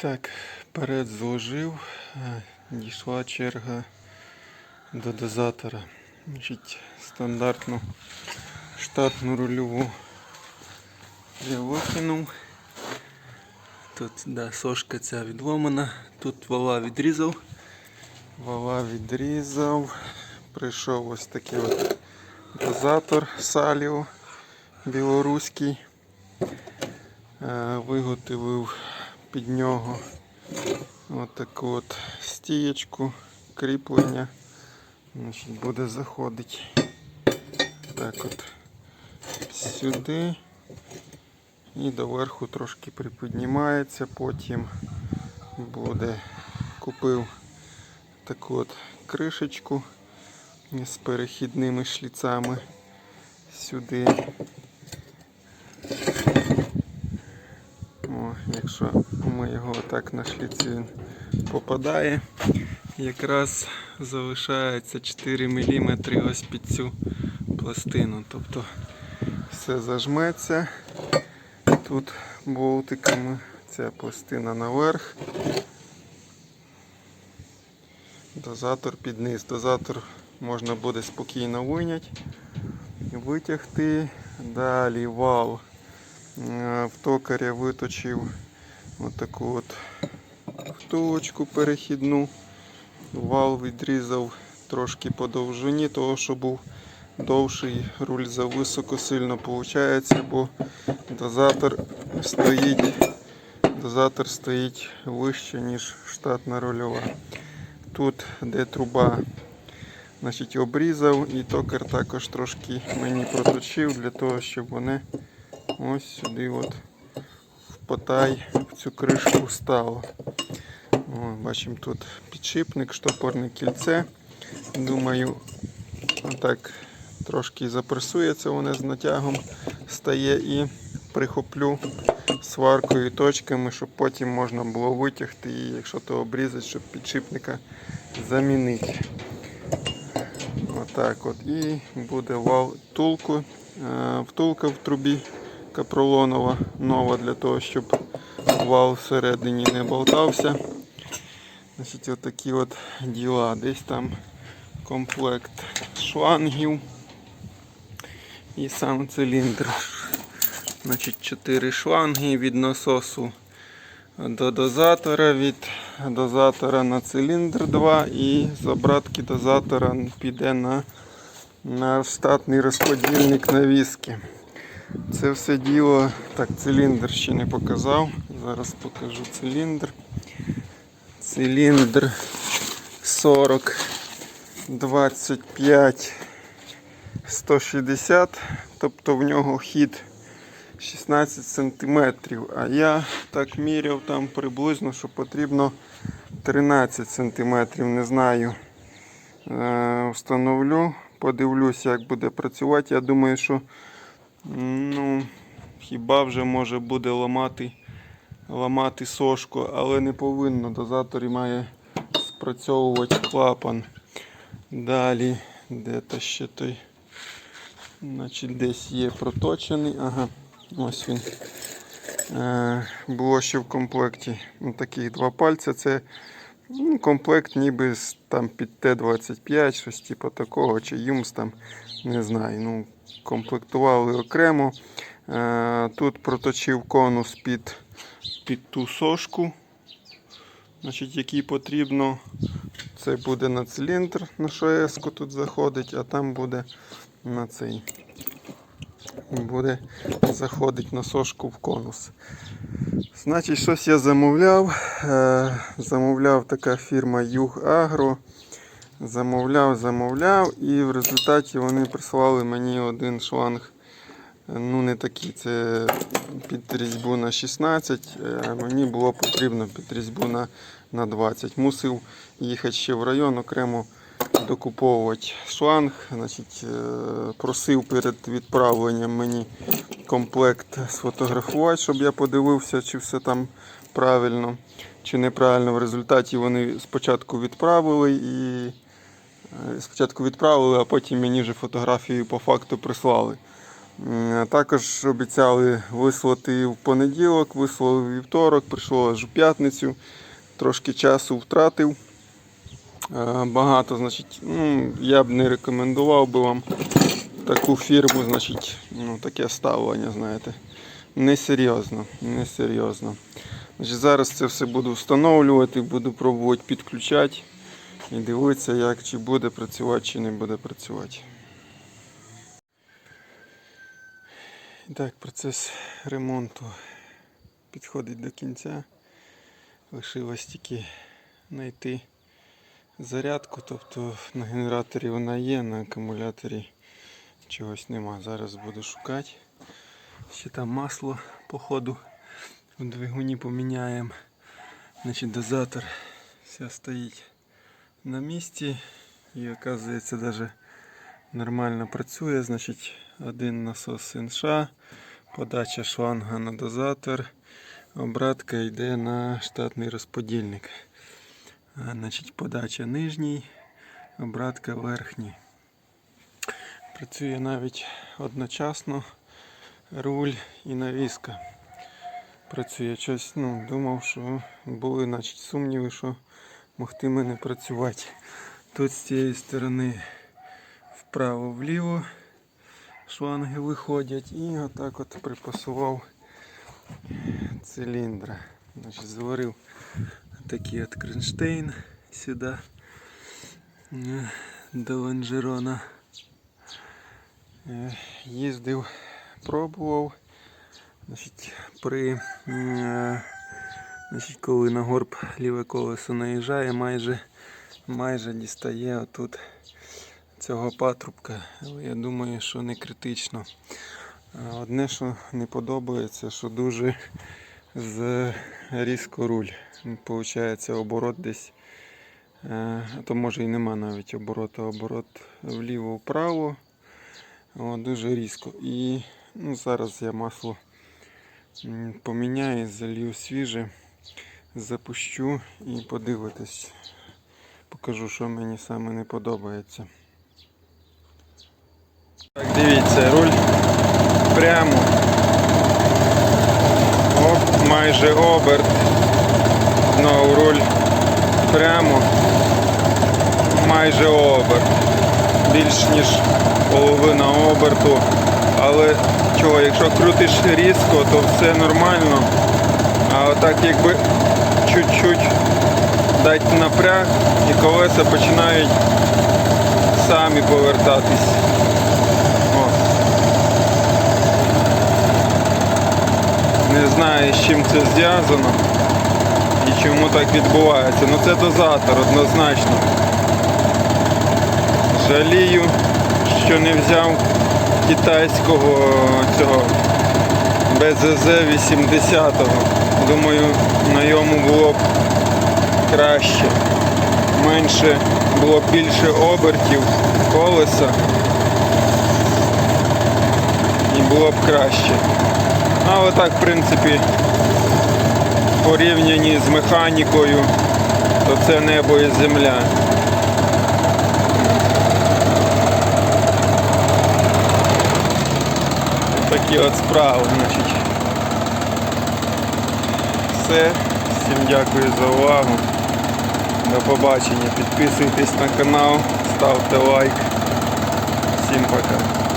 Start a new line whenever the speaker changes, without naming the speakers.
Так, перед зложив, е, дійшла черга до дозатора. Значить, стандартну штатну рульову я викинув. Тут да, сошка ця відломана, тут вала відрізав. Вала відрізав. Прийшов ось такий от дозатор Саліо білоруський. Е, Виготовив під нього отаку от стієчку, кріплення. Значить, буде заходити так от сюди і доверху трошки припіднімається, потім буде купив таку от кришечку з перехідними шліцами сюди. О, якщо ми його отак на шліці він попадає, якраз залишається 4 мм ось під цю пластину. Тобто все зажметься. Тут болтиками ця пластина наверх. Дозатор під низ. Дозатор можна буде спокійно виняти, витягти. Далі вал Е, в токаря виточив отаку от втулочку перехідну. Вал відрізав трошки по довжині, того що був довший руль зависоко сильно виходить, бо дозатор стоїть, дозатор стоїть вище, ніж штатна рульова. Тут, де труба, значить, обрізав і токар також трошки мені проточив для того, щоб вони ось сюди от потай в цю кришку встало. Бачимо тут підшипник, штопорне кільце. Думаю, отак трошки запресується, воно з натягом стає і прихоплю сваркою точками, щоб потім можна було витягти і якщо то обрізати, щоб підшипника замінити. Отак от. І буде вал втулку. Е, Втулка в трубі капролонова нова для того, щоб вал всередині не болтався. Значить, отакі от діла. Десь там комплект шлангів і сам циліндр. Значить, 4 шланги від насосу до дозатора, від дозатора на циліндр 2 і з обратки дозатора піде на, на штатний розподільник навіски. Це все діло, так, циліндр ще не показав. Зараз покажу циліндр. Циліндр 40 25 160, тобто в нього хід 16 см. А я так міряв там приблизно, що потрібно 13 см. Не знаю. Е, Встановлю, подивлюся, як буде працювати. Я думаю, що Ну, хіба вже може буде ламати, ламати сошку, але не повинно. Дозаторі має спрацьовувати клапан. Далі, де то ще той. Значить, десь є проточений. Ага, ось він. Е, було ще в комплекті таких два пальця. Це ну, комплект ніби там під Т-25, щось типу такого, чи Юмс там, не знаю. Ну, комплектували окремо. Е, Тут проточив конус під, під ту сошку, значить, який потрібно. Це буде на циліндр, на ШС тут заходить, а там буде на цей. Буде заходить на сошку в конус. Значить, щось я замовляв. Е, Замовляв така фірма Юг Агро. Замовляв, замовляв, і в результаті вони прислали мені один шланг. Ну, не такий, це під різьбу на 16, а мені було потрібно під різьбу на, на 20. Мусив їхати ще в район окремо докуповувати шланг. Значить, е, Просив перед відправленням мені комплект сфотографувати, щоб я подивився, чи все там правильно, чи неправильно. В результаті вони спочатку відправили і е, спочатку відправили, а потім мені вже фотографію по факту прислали. Також обіцяли вислати в понеділок, вислали в вівторок, прийшло аж у п'ятницю. Трошки часу втратив. Е, Багато, значить, ну, я б не рекомендував би вам таку фірму, значить, ну, таке ставлення, знаєте. Несерйозно, несерйозно. Значить, зараз це все буду встановлювати, буду пробувати підключати і дивитися, як чи буде працювати, чи не буде працювати. Так, процес ремонту підходить до кінця. Лишилось тільки знайти зарядку, тобто на генераторі вона є, на акумуляторі чогось нема. Зараз буду шукати. Ще там масло по ходу в двигуні поміняємо. Значить, дозатор все стоїть на місці і оказується навіть нормально працює. Значить, один насос НШ, подача шланга на дозатор, обратка йде на штатний розподільник. А, Значить, подача нижній, обратка верхній. Працює навіть одночасно руль і навіска. Працює щось, ну, думав, що були значить, сумніви, що могтиме не працювати. Тут з цієї сторони вправо-вліво шланги виходять і отак от припасував циліндра. Значить, заварив такий от кронштейн сюди е, до лонжерона. Е, Їздив, пробував. Значить, при, е, значить, коли на горб ліве колесо наїжджає, майже, майже дістає отут цього патрубка. Я думаю, що не критично. Одне, що не подобається, що дуже з різко руль. Получається оборот десь. е, то може і нема навіть обороту, оборот вліво-вправо. Дуже різко. І ну, зараз я масло поміняю, залью свіже, запущу і подивитись. Покажу, що мені саме не подобається. Так, дивіться, руль прямо. Майже оберт. Знову руль прямо. Майже оберт. Більш ніж половина оберту. Але чого, якщо крутиш різко, то все нормально. А отак якби чуть-чуть дати напряг і колеса починають самі повертатись. Не знаю, з чим це зв'язано і чому так відбувається. Ну це дозатор однозначно. Жалію, що не взяв китайського цього БЗЗ 80-го. Думаю, на йому було б краще. Менше було б більше обертів колеса і було б краще. Але так, в принципі, порівнянні з механікою, то це небо і земля. Такі от справи, значить. Все. Всім дякую за увагу. До побачення. Підписуйтесь на канал, ставте лайк. Всім пока.